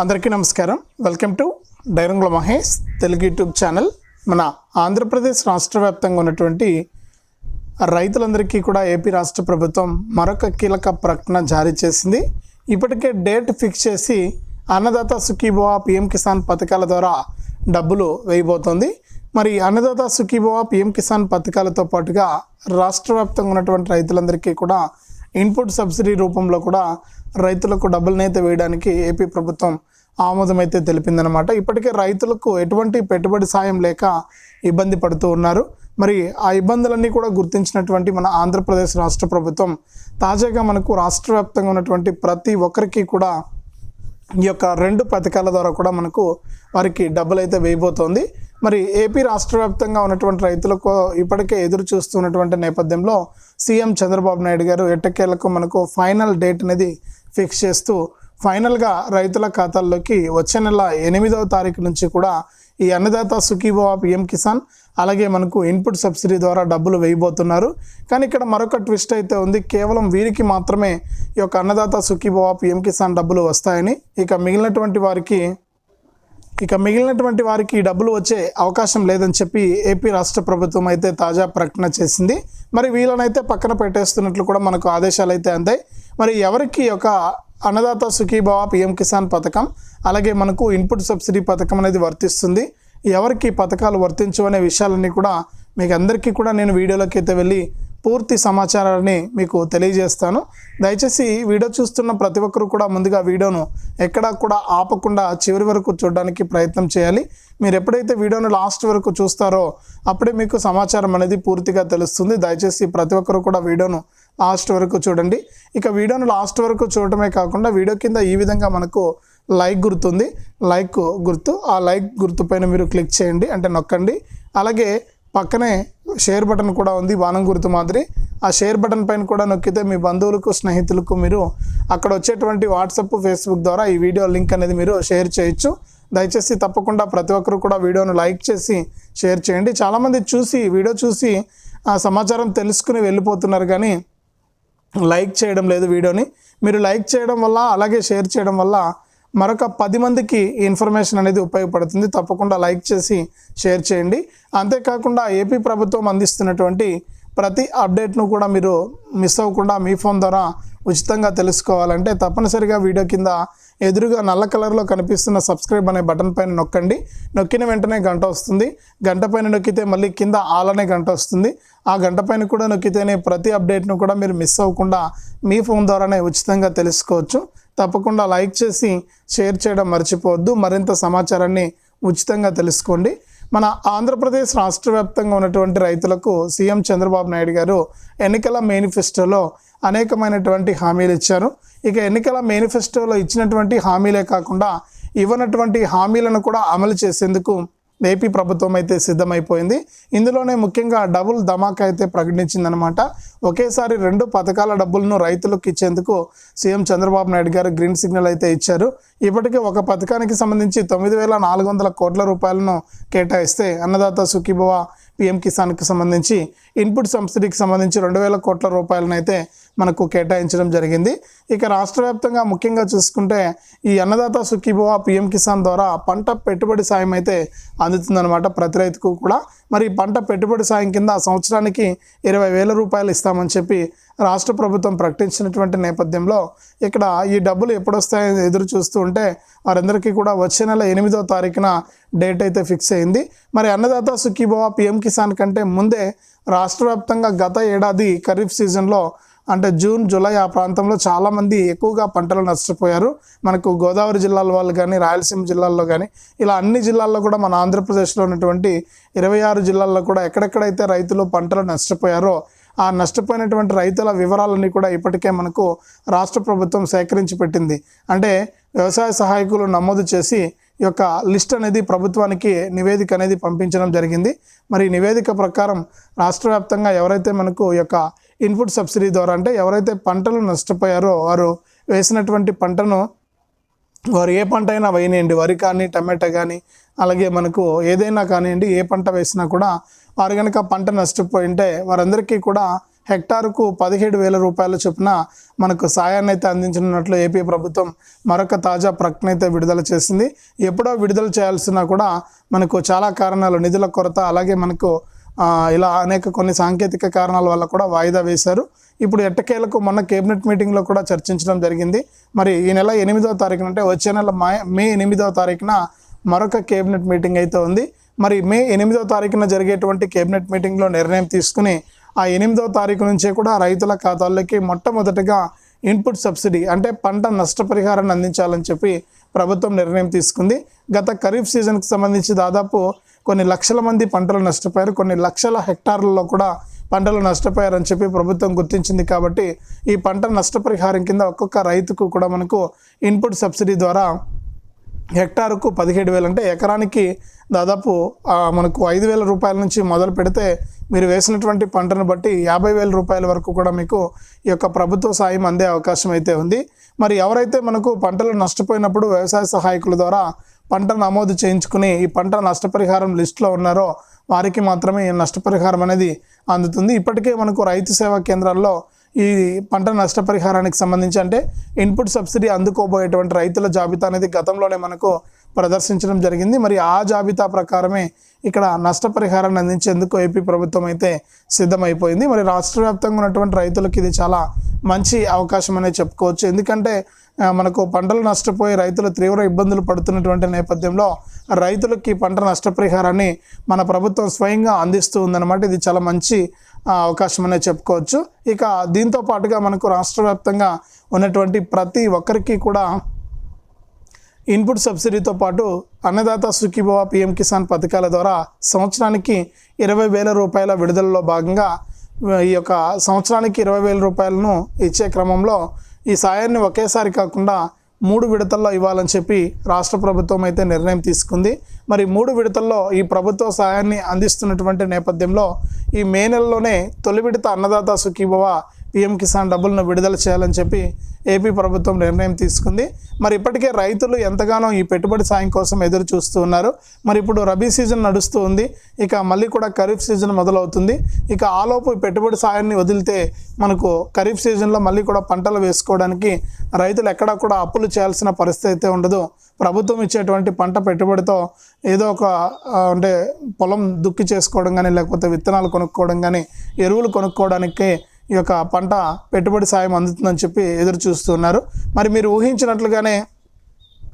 అందరికీ నమస్కారం. Welcome to డైరంగుల మహేష్ తెలుగు యూట్యూబ్ ఛానల్. మన ఆంధ్రప్రదేశ్ రాష్ట్ర వ్యాప్తంగా ఉన్నటువంటి రైతులందరికీ కూడా ఏపీ రాష్ట్ర ప్రభుత్వం మరొక కీలక ప్రకటన జారీ చేసింది. ఇప్పటికే డేట్ ఫిక్స్ చేసి అన్నదాత సుఖీభవ పిఎం కిసాన్ పథకాల ద్వారా డబ్బులు వేయబోతోంది. మరి అన్నదాత సుఖీభవ పిఎం కిసాన్ పథకాలతో పాటుగా రాష్ట్ర వ్యాప్తంగా ఉన్నటువంటి రైతులందరికీ కూడా ఇన్పుట్ సబ్సిడీ రూపంలో కూడా రైతులకు డబ్బులనైతే వేయడానికి ఏపీ ప్రభుత్వం ఆమోదం అయితే తెలిపిందనమాట ఇప్పటికే రైతులకు ఎటువంటి పెట్టుబడి సాయం లేక ఇబ్బంది పడుతూ ఉన్నారు. మరి ఆ ఇబ్బందులన్నీ కూడా గుర్తించినటువంటి మన ఆంధ్రప్రదేశ్ రాష్ట్ర ప్రభుత్వం తాజాగా మనకు రాష్ట్ర వ్యాప్తంగా ఉన్నటువంటి ప్రతి ఒక్కరికి కూడా ఈ యొక్క రెండు పథకాల ద్వారా కూడా మనకు వారికి డబ్బులు అయితే వేయబోతోంది. మరి ఏపీ రాష్ట్ర వ్యాప్తంగా ఉన్నటువంటి రైతులకు ఇప్పటికే ఎదురు చూస్తున్నటువంటి నేపథ్యంలో సీఎం చంద్రబాబు నాయుడు గారు ఎట్టకేలకు మనకు ఫైనల్ డేట్ అనేది ఫిక్స్ చేస్తూ ఫైనల్గా రైతుల ఖాతాల్లోకి వచ్చే నెల ఎనిమిదవ తారీఖు నుంచి కూడా ఈ అన్నదాత సుఖీభవ పిఎం కిసాన్ అలాగే మనకు ఇన్పుట్ సబ్సిడీ ద్వారా డబ్బులు వేయబోతున్నారు. కానీ ఇక్కడ మరొక ట్విస్ట్ అయితే ఉంది. కేవలం వీరికి మాత్రమే ఈ యొక్క అన్నదాత సుఖీభవ పిఎం కిసాన్ డబ్బులు వస్తాయని ఇక మిగిలినటువంటి వారికి ఇక మిగిలినటువంటి వారికి డబ్బులు వచ్చే అవకాశం లేదని చెప్పి ఏపీ రాష్ట్ర ప్రభుత్వం అయితే తాజా ప్రకటన చేసింది. మరి వీళ్ళనైతే పక్కన పెట్టేస్తున్నట్లు కూడా మనకు ఆదేశాలు అయితే అందాయి. మరి ఎవరికి ఒక అన్నదాత సుఖీభావ పిఎం కిసాన్ పథకం అలాగే మనకు ఇన్పుట్ సబ్సిడీ పథకం అనేది వర్తిస్తుంది. ఎవరికి పథకాలు వర్తించు అనే విషయాలన్నీ కూడా మీకు అందరికీ కూడా నేను వీడియోలోకి అయితే వెళ్ళి పూర్తి సమాచారాన్ని మీకు తెలియజేస్తాను. దయచేసి వీడియో చూస్తున్న ప్రతి ఒక్కరు కూడా ముందుగా వీడియోను ఎక్కడా కూడా ఆపకుండా చివరి వరకు చూడడానికి ప్రయత్నం చేయాలి. మీరు ఎప్పుడైతే వీడియోను లాస్ట్ వరకు చూస్తారో అప్పుడే మీకు సమాచారం అనేది పూర్తిగా తెలుస్తుంది. దయచేసి ప్రతి ఒక్కరు కూడా వీడియోను లాస్ట్ వరకు చూడండి. ఇక వీడియోను లాస్ట్ వరకు చూడటమే కాకుండా వీడియో కింద ఈ విధంగా మనకు లైక్ గుర్తుంది. లైక్ గుర్తు ఆ లైక్ గుర్తు పైన మీరు క్లిక్ చేయండి అంటే నొక్కండి. అలాగే పక్కనే షేర్ బటన్ కూడా ఉంది బాణం గుర్తు మాదిరి. ఆ షేర్ బటన్ పైన కూడా నొక్కితే మీ బంధువులకు స్నేహితులకు మీరు అక్కడ వచ్చేటువంటి వాట్సాప్ ఫేస్బుక్ ద్వారా ఈ వీడియో లింక్ అనేది మీరు షేర్ చేయొచ్చు. దయచేసి తప్పకుండా ప్రతి ఒక్కరు కూడా వీడియోను లైక్ చేసి షేర్ చేయండి. చాలామంది చూసి వీడియో చూసి ఆ సమాచారం తెలుసుకుని వెళ్ళిపోతున్నారు కానీ లైక్ చేయడం లేదు వీడియోని. మీరు లైక్ చేయడం వల్ల అలాగే షేర్ చేయడం వల్ల మరొక పది మందికి ఈ ఇన్ఫర్మేషన్ అనేది ఉపయోగపడుతుంది. తప్పకుండా లైక్ చేసి షేర్ చేయండి. అంతేకాకుండా ఏపీ ప్రభుత్వం అందిస్తున్నటువంటి ప్రతి అప్డేట్ను కూడా మీరు మిస్ అవ్వకుండా మీ ఫోన్ ద్వారా ఉచితంగా తెలుసుకోవాలంటే తప్పనిసరిగా వీడియో కింద ఎదురుగా నల్ల కలర్లో కనిపిస్తున్న సబ్స్క్రైబ్ అనే బటన్ పైన నొక్కండి. నొక్కిన వెంటనే గంట వస్తుంది. గంట పైన నొక్కితే మళ్ళీ కింద ఆల్ అనే గంట వస్తుంది. ఆ గంట పైన కూడా నొక్కితేనే ప్రతి అప్డేట్ను కూడా మీరు మిస్ అవ్వకుండా మీ ఫోన్ ద్వారానే ఉచితంగా తెలుసుకోవచ్చు. తప్పకుండా లైక్ చేసి షేర్ చేయడం మర్చిపోవద్దు. మరింత సమాచారాన్ని ఉచితంగా తెలుసుకోండి. మన ఆంధ్రప్రదేశ్ రాష్ట్ర వ్యాప్తంగా ఉన్నటువంటి రైతులకు సీఎం చంద్రబాబు నాయుడు గారు ఎన్నికల మేనిఫెస్టోలో అనేకమైనటువంటి హామీలు ఇచ్చారు. ఇక ఎన్నికల మేనిఫెస్టోలో ఇచ్చినటువంటి హామీలే కాకుండా ఇవ్వనటువంటి హామీలను కూడా అమలు చేసేందుకు ఏపీ ప్రభుత్వం అయితే సిద్ధమైపోయింది. ఇందులోనే ముఖ్యంగా డబుల్ ధమాకా అయితే ప్రకటించిందనమాట ఒకేసారి రెండు పథకాల డబ్బులను రైతులకు ఇచ్చేందుకు సీఎం చంద్రబాబు నాయుడు గారు గ్రీన్ సిగ్నల్ అయితే ఇచ్చారు. ఇప్పటికే ఒక పథకానికి సంబంధించి తొమ్మిది వేల నాలుగు వందల కోట్ల రూపాయలను కేటాయిస్తే అన్నదాత సుఖీభవ పిఎం కిసాన్కి సంబంధించి ఇన్పుట్ సబ్సిడీకి సంబంధించి రెండు వేల కోట్ల రూపాయలను అయితే మనకు కేటాయించడం జరిగింది. ఇక రాష్ట్ర వ్యాప్తంగా ముఖ్యంగా చూసుకుంటే ఈ అన్నదాత సుఖీభవ పిఎం కిసాన్ ద్వారా పంట పెట్టుబడి సాయం అయితే అందుతుందన్నమాట ప్రతి రైతుకు కూడా. మరి పంట పెట్టుబడి సాయం కింద సంవత్సరానికి ఇరవై వేల రూపాయలు ఇస్తామని చెప్పి రాష్ట్ర ప్రభుత్వం ప్రకటించినటువంటి నేపథ్యంలో ఇక్కడ ఈ డబ్బులు ఎప్పుడొస్తాయని ఎదురు చూస్తూ ఉంటే వారందరికీ కూడా వచ్చే నెల ఎనిమిదో తారీఖున డేట్ అయితే ఫిక్స్ అయింది. మరి అన్నదాత సుఖీభవ పిఎం కిసాన్ కంటే ముందే రాష్ట్ర వ్యాప్తంగా గత ఏడాది ఖరీఫ్ సీజన్లో అంటే జూన్ జూలై ఆ ప్రాంతంలో చాలామంది ఎక్కువగా పంటలు నష్టపోయారు. మనకు గోదావరి జిల్లాల వాళ్ళు కానీ రాయలసీమ జిల్లాల్లో కానీ ఇలా అన్ని జిల్లాల్లో కూడా మన ఆంధ్రప్రదేశ్లో ఉన్నటువంటి ఇరవై ఆరు జిల్లాల్లో కూడా ఎక్కడెక్కడైతే రైతులు పంటలు నష్టపోయారో ఆ నష్టపోయినటువంటి రైతుల వివరాలన్నీ కూడా ఇప్పటికే మనకు రాష్ట్ర ప్రభుత్వం సేకరించి పెట్టింది. అంటే వ్యవసాయ సహాయకులు నమోదు చేసి యొక్క లిస్ట్ అనేది ప్రభుత్వానికి నివేదిక అనేది పంపించడం జరిగింది. మరి నివేదిక ప్రకారం రాష్ట్ర వ్యాప్తంగా ఎవరైతే మనకు యొక్క ఇన్పుట్ సబ్సిడీ ద్వారా అంటే ఎవరైతే పంటలు నష్టపోయారో వారు వేసినటువంటి పంటను వారు ఏ పంట అయినా వేయనియండి. వరి కానీ టమాటా కానీ అలాగే మనకు ఏదైనా కానివ్వండి ఏ పంట వేసినా కూడా వారు కనుక పంట నష్టపోయి ఉంటే వారందరికీ కూడా హెక్టారుకు పదిహేడు వేల రూపాయల చొప్పున మనకు సాయాన్ని అయితే అందించనున్నట్లు ఏపీ ప్రభుత్వం మరొక తాజా ప్రకటన అయితే విడుదల చేసింది. ఎప్పుడో విడుదల చేయాల్సిన కూడా మనకు చాలా కారణాలు నిధుల కొరత అలాగే మనకు ఇలా అనేక కొన్ని సాంకేతిక కారణాల వల్ల కూడా వాయిదా వేశారు. ఇప్పుడు ఎట్టకేలకు మొన్న కేబినెట్ మీటింగ్లో కూడా చర్చించడం జరిగింది. మరి ఈ నెల ఎనిమిదవ తారీఖున అంటే వచ్చే నెల మే ఎనిమిదవ తారీఖున మరొక కేబినెట్ మీటింగ్ అయితే ఉంది. మరి మే ఎనిమిదవ తారీఖున జరిగేటువంటి కేబినెట్ మీటింగ్లో నిర్ణయం తీసుకుని ఆ ఎనిమిదవ తారీఖు నుంచే కూడా రైతుల ఖాతాల్లోకి మొట్టమొదటగా ఇన్పుట్ సబ్సిడీ అంటే పంట నష్టపరిహారాన్ని అందించాలని చెప్పి ప్రభుత్వం నిర్ణయం తీసుకుంది. గత ఖరీఫ్ సీజన్కి సంబంధించి దాదాపు కొన్ని లక్షల మంది పంటలు నష్టపోయారు. కొన్ని లక్షల హెక్టార్లలో కూడా పంటలు నష్టపోయారని చెప్పి ప్రభుత్వం గుర్తించింది కాబట్టి ఈ పంట నష్టపరిహారం కింద ఒక్కొక్క రైతుకు కూడా మనకు ఇన్పుట్ సబ్సిడీ ద్వారా హెక్టారుకు పదిహేడు వేలు అంటే ఎకరానికి దాదాపు మనకు ఐదు వేల రూపాయల నుంచి మొదలు పెడితే మీరు వేసినటువంటి పంటను బట్టి యాభై వేల రూపాయల వరకు కూడా మీకు ఈ యొక్క ప్రభుత్వ సాయం అందే అవకాశం అయితే ఉంది. మరి ఎవరైతే మనకు పంటలు నష్టపోయినప్పుడు వ్యవసాయ సహాయకుల ద్వారా పంట నమోదు చేయించుకుని ఈ పంట నష్టపరిహారం లిస్టులో ఉన్నారో వారికి మాత్రమే ఈ నష్టపరిహారం అనేది అందుతుంది. ఇప్పటికే మనకు రైతు సేవా కేంద్రాల్లో ఈ పంట నష్టపరిహారానికి సంబంధించి అంటే ఇన్పుట్ సబ్సిడీ అందుకోబోయేటువంటి రైతుల జాబితా అనేది గతంలోనే మనకు ప్రదర్శించడం జరిగింది. మరి ఆ జాబితా ప్రకారమే ఇక్కడ నష్టపరిహారాన్ని అందించేందుకు ఏపీ ప్రభుత్వం అయితే సిద్ధమైపోయింది. మరి రాష్ట్ర వ్యాప్తంగా ఉన్నటువంటి రైతులకు ఇది చాలా మంచి అవకాశం అనే చెప్పుకోవచ్చు. ఎందుకంటే మనకు పంటలు నష్టపోయి రైతులు తీవ్ర ఇబ్బందులు పడుతున్నటువంటి నేపథ్యంలో రైతులకి పంట నష్టపరిహారాన్ని మన ప్రభుత్వం స్వయంగా అందిస్తూ ఉందన్నమాట. ఇది చాలా మంచి అవకాశం అనే చెప్పుకోవచ్చు. ఇక దీంతో పాటుగా మనకు రాష్ట్ర వ్యాప్తంగా ఉన్నటువంటి ప్రతి ఒక్కరికి కూడా ఇన్పుట్ సబ్సిడీతో పాటు అన్నదాత సుఖీభవ పిఎం కిసాన్ పథకాల ద్వారా సంవత్సరానికి ఇరవై వేల రూపాయల విడుదలలో భాగంగా ఈ యొక్క సంవత్సరానికి ఇరవై వేల రూపాయలను ఇచ్చే క్రమంలో ఈ సాయాన్ని ఒకేసారి కాకుండా మూడు విడతల్లో ఇవ్వాలని చెప్పి రాష్ట్ర ప్రభుత్వం అయితే నిర్ణయం తీసుకుంది. మరి మూడు విడతల్లో ఈ ప్రభుత్వ సాయాన్ని అందిస్తున్నటువంటి నేపథ్యంలో ఈ మే నెలలోనే తొలి విడత అన్నదాత సుఖీభవ పిఎం కిసాన్ డబ్బులను విడుదల చేయాలని చెప్పి ఏపీ ప్రభుత్వం నిర్ణయం తీసుకుంది. మరి ఇప్పటికే రైతులు ఎంతగానో ఈ పెట్టుబడి సాయం కోసం ఎదురు చూస్తూ ఉన్నారు. మరి ఇప్పుడు రబీ సీజన్ నడుస్తూ ఉంది. ఇక మళ్ళీ కూడా ఖరీఫ్ సీజన్ మొదలవుతుంది. ఇక ఆలోపు పెట్టుబడి సాయాన్ని వదిలితే మనకు ఖరీఫ్ సీజన్లో మళ్ళీ కూడా పంటలు వేసుకోవడానికి రైతులు ఎక్కడా కూడా అప్పులు చేయాల్సిన పరిస్థితి అయితే ఉండదు. ప్రభుత్వం ఇచ్చేటువంటి పంట పెట్టుబడితో ఏదో ఒక అంటే పొలం దుక్కి చేసుకోవడం కానీ లేకపోతే విత్తనాలు కొనుక్కోవడం కానీ ఎరువులు కొనుక్కోవడానికి ఈ యొక్క పంట పెట్టుబడి సాయం అందుతుందని చెప్పి ఎదురు చూస్తున్నారు మరి మీరు ఊహించినట్లుగానే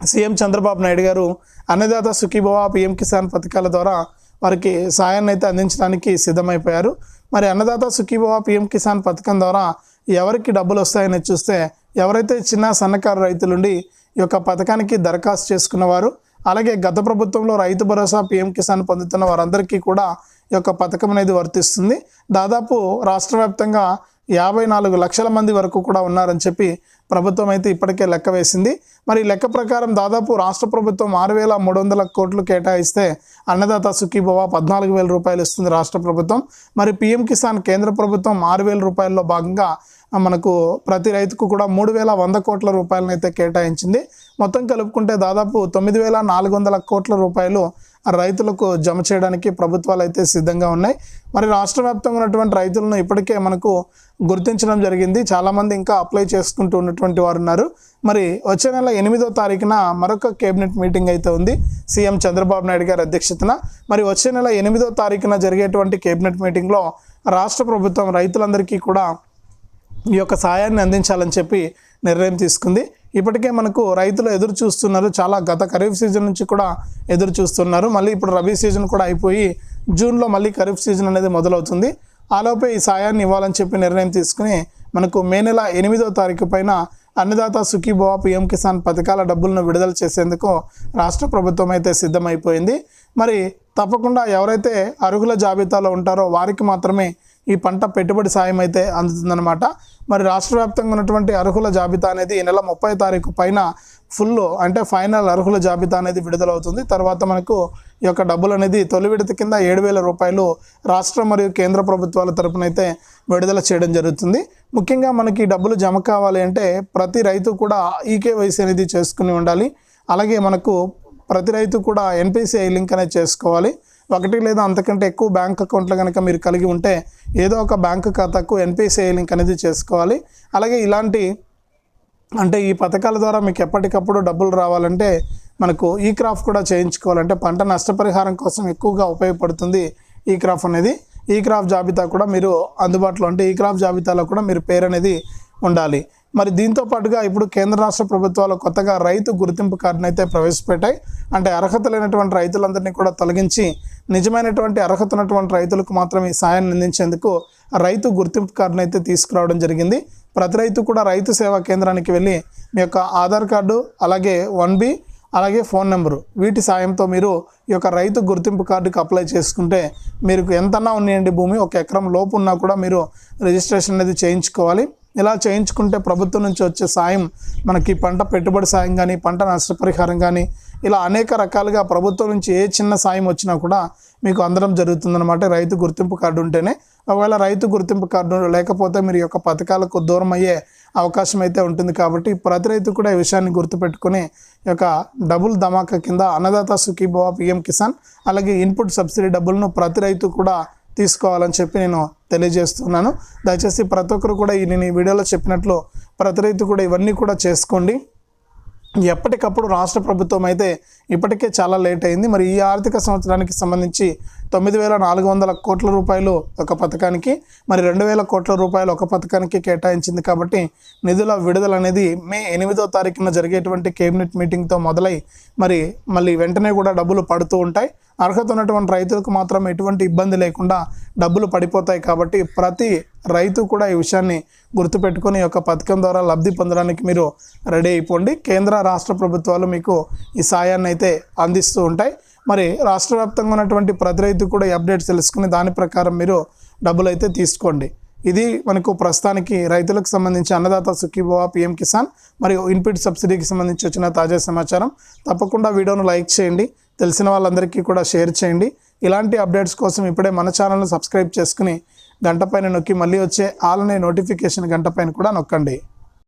సీఎం చంద్రబాబు నాయుడు గారు అన్నదాత సుఖీభవ పిఎం కిసాన్ పథకాల ద్వారా వారికి సాయాన్ని అయితే అందించడానికి సిద్ధమైపోయారు. మరి అన్నదాత సుఖీభవ పిఎం కిసాన్ పథకం ద్వారా ఎవరికి డబ్బులు వస్తాయని చూస్తే ఎవరైతే చిన్న సన్నకారు రైతులుండి ఈ యొక్క పథకానికి దరఖాస్తు చేసుకున్నవారు అలాగే గత ప్రభుత్వంలో రైతు భరోసా పిఎం కిసాన్ పొందుతున్న వారందరికీ కూడా ఈ యొక్క పథకం అనేది వర్తిస్తుంది. దాదాపు రాష్ట్ర వ్యాప్తంగా యాభై నాలుగు లక్షల మంది వరకు కూడా ఉన్నారని చెప్పి ప్రభుత్వం అయితే ఇప్పటికే లెక్క వేసింది. మరి లెక్క ప్రకారం దాదాపు రాష్ట్ర ప్రభుత్వం ఆరు వేల మూడు వందల కోట్లు కేటాయిస్తే అన్నదాత సుఖీభవ పద్నాలుగు వేల రూపాయలు ఇస్తుంది రాష్ట్ర ప్రభుత్వం. మరి పిఎం కిసాన్ కేంద్ర ప్రభుత్వం ఆరు వేల రూపాయల్లో భాగంగా మనకు ప్రతి రైతుకు కూడా మూడు వేల వంద కోట్ల రూపాయలను అయితే కేటాయించింది. మొత్తం కలుపుకుంటే దాదాపు తొమ్మిది వేల నాలుగు వందల కోట్ల రూపాయలు రైతులకు జమ చేయడానికి ప్రభుత్వాలు అయితే సిద్ధంగా ఉన్నాయి. మరి రాష్ట్ర వ్యాప్తంగా ఉన్నటువంటి రైతులను ఇప్పటికే మనకు గుర్తించడం జరిగింది. చాలామంది ఇంకా అప్లై చేసుకుంటూ ఉన్నటువంటి వారు ఉన్నారు. మరి వచ్చే నెల ఎనిమిదో తారీఖున మరొక కేబినెట్ మీటింగ్ అయితే ఉంది. సీఎం చంద్రబాబు నాయుడు గారి అధ్యక్షతన. మరి వచ్చే నెల ఎనిమిదో తారీఖున జరిగేటువంటి కేబినెట్ మీటింగ్లో రాష్ట్ర ప్రభుత్వం రైతులందరికీ కూడా ఈ యొక్క సాయాన్ని అందించాలని చెప్పి నిర్ణయం తీసుకుంది. ఇప్పటికే మనకు రైతులు ఎదురు చూస్తున్నారు. చాలా గత ఖరీఫ్ సీజన్ నుంచి కూడా ఎదురు చూస్తున్నారు. మళ్ళీ ఇప్పుడు రబీ సీజన్ కూడా అయిపోయి జూన్లో మళ్ళీ ఖరీఫ్ సీజన్ అనేది మొదలవుతుంది. ఆలోపే ఈ సాయాన్ని ఇవ్వాలని చెప్పి నిర్ణయం తీసుకుని మనకు మే నెల ఎనిమిదో తారీఖు పైన అన్నదాత సుఖీభవ పిఎం కిసాన్ పథకాల డబ్బులను విడుదల చేసేందుకు రాష్ట్ర ప్రభుత్వం అయితే సిద్ధమైపోయింది. మరి తప్పకుండా ఎవరైతే అర్హుల జాబితాలో ఉంటారో వారికి మాత్రమే ఈ పంట పెట్టుబడి సాయం అయితే అందుతుందన్నమాట. మరి రాష్ట్ర వ్యాప్తంగా ఉన్నటువంటి అర్హుల జాబితా అనేది ఈ నెల ముప్పై తారీఖు పైన ఫుల్ అంటే ఫైనల్ అర్హుల జాబితా అనేది విడుదలవుతుంది. తర్వాత మనకు ఈ యొక్క డబ్బులు అనేది తొలి విడత కింద ఏడు వేల రూపాయలు రాష్ట్ర మరియు కేంద్ర ప్రభుత్వాల తరపున అయితే విడుదల చేయడం జరుగుతుంది. ముఖ్యంగా మనకి డబ్బులు జమ కావాలి అంటే ప్రతి రైతు కూడా ఈకేవైసీ అనేది చేసుకుని ఉండాలి. అలాగే మనకు ప్రతి రైతు కూడా ఎన్పిసిఐ లింక్ అనేది చేసుకోవాలి. ఒకటి లేదా అంతకంటే ఎక్కువ బ్యాంక్ అకౌంట్లు కనుక మీరు కలిగి ఉంటే ఏదో ఒక బ్యాంకు ఖాతాకు ఎన్పిసిఐ లింక్ అనేది చేసుకోవాలి. అలాగే ఇలాంటి అంటే ఈ పథకాల ద్వారా మీకు ఎప్పటికప్పుడు డబ్బులు రావాలంటే మనకు ఈ క్రాఫ్ కూడా చేయించుకోవాలంటే పంట నష్టపరిహారం కోసం ఎక్కువగా ఉపయోగపడుతుంది ఈ క్రాఫ్ అనేది. ఈ క్రాఫ్ జాబితా కూడా మీరు అందుబాటులో అంటే ఈ క్రాఫ్ జాబితాలో కూడా మీరు పేరు అనేది ఉండాలి. మరి దీంతో పాటుగా ఇప్పుడు కేంద్ర రాష్ట్ర ప్రభుత్వాలు కొత్తగా రైతు గుర్తింపు కార్డును అయితే ప్రవేశపెట్టాయి. అంటే అర్హత లేనటువంటి రైతులందరినీ కూడా తొలగించి నిజమైనటువంటి అర్హత ఉన్నటువంటి రైతులకు మాత్రం ఈ సాయాన్ని అందించేందుకు రైతు గుర్తింపు కార్డును అయితే తీసుకురావడం జరిగింది. ప్రతి రైతు కూడా రైతు సేవా కేంద్రానికి వెళ్ళి మీ యొక్క ఆధార్ కార్డు అలాగే వన్ బి అలాగే ఫోన్ నెంబరు వీటి సాయంతో మీరు ఈ యొక్క రైతు గుర్తింపు కార్డుకి అప్లై చేసుకుంటే మీరు ఎంతన్నా ఉన్నాయండి భూమి ఒక ఎకరం లోపు ఉన్నా కూడా మీరు రిజిస్ట్రేషన్ అనేది చేయించుకోవాలి. ఇలా చేయించుకుంటే ప్రభుత్వం నుంచి వచ్చే సాయం మనకి పంట పెట్టుబడి సాయం కానీ పంట నష్టపరిహారం కానీ ఇలా అనేక రకాలుగా ప్రభుత్వం నుంచి ఏ చిన్న సాయం వచ్చినా కూడా మీకు అందడం జరుగుతుందన్నమాట. రైతు గుర్తింపు కార్డు ఉంటేనే. ఒకవేళ రైతు గుర్తింపు కార్డు లేకపోతే మీరు యొక్క పథకాలకు దూరం అయ్యే అవకాశం అయితే ఉంటుంది కాబట్టి ప్రతి రైతు కూడా ఈ విషయాన్ని గుర్తుపెట్టుకుని యొక్క డబుల్ ధమాకా కింద అన్నదాత సుఖీభవ పిఎం కిసాన్ అలాగే ఇన్పుట్ సబ్సిడీ డబ్బులను ప్రతి రైతు కూడా తీసుకోవాలని చెప్పి నేను తెలియజేస్తున్నాను. దయచేసి ప్రతి ఒక్కరు కూడా ఈ నేను ఈ వీడియోలో చెప్పినట్లు ప్రతి రైతు కూడా ఇవన్నీ కూడా చేసుకోండి. ఎప్పటికప్పుడు రాష్ట్ర ప్రభుత్వం అయితే ఇప్పటికే చాలా లేట్ అయింది. మరి ఈ ఆర్థిక సంవత్సరానికి సంబంధించి తొమ్మిది వేల నాలుగు వందల కోట్ల రూపాయలు ఒక పథకానికి మరి రెండు వేల కోట్ల రూపాయలు ఒక పథకానికి కేటాయించింది కాబట్టి నిధుల విడుదల అనేది మే ఎనిమిదో తారీఖున జరిగేటువంటి కేబినెట్ మీటింగ్తో మొదలై మరి మళ్ళీ వెంటనే కూడా డబ్బులు పడుతూ ఉంటాయి. అర్హత ఉన్నటువంటి రైతులకు మాత్రం ఎటువంటి ఇబ్బంది లేకుండా డబ్బులు పడిపోతాయి కాబట్టి ప్రతి రైతు కూడా ఈ విషయాన్ని గుర్తుపెట్టుకొని ఈ యొక్క పథకం ద్వారా లబ్ధి పొందడానికి మీరు రెడీ అయిపోండి. కేంద్ర రాష్ట్ర ప్రభుత్వాలు మీకు ఈ సాయాన్ని అయితే అందిస్తూ ఉంటాయి. మరి రాష్ట్ర వ్యాప్తంగా ఉన్నటువంటి ప్రతి రైతు కూడా ఈ అప్డేట్స్ తెలుసుకుని దాని ప్రకారం మీరు డబ్బులు అయితే తీసుకోండి. ఇది మనకు ప్రస్తుతానికి రైతులకు సంబంధించి అన్నదాత సుఖీభవ పిఎం కిసాన్ మరియు ఇన్పుట్ సబ్సిడీకి సంబంధించి వచ్చిన తాజా సమాచారం. తప్పకుండా వీడియోను లైక్ చేయండి. తెలిసిన వాళ్ళందరికీ కూడా షేర్ చేయండి. ఇలాంటి అప్డేట్స్ కోసం ఇప్పుడే మన ఛానల్ను సబ్స్క్రైబ్ చేసుకుని గంట పైన నొక్కి మళ్ళీ వచ్చే ఆల్ నోటిఫికేషన్ గంట పైన కూడా నొక్కండి.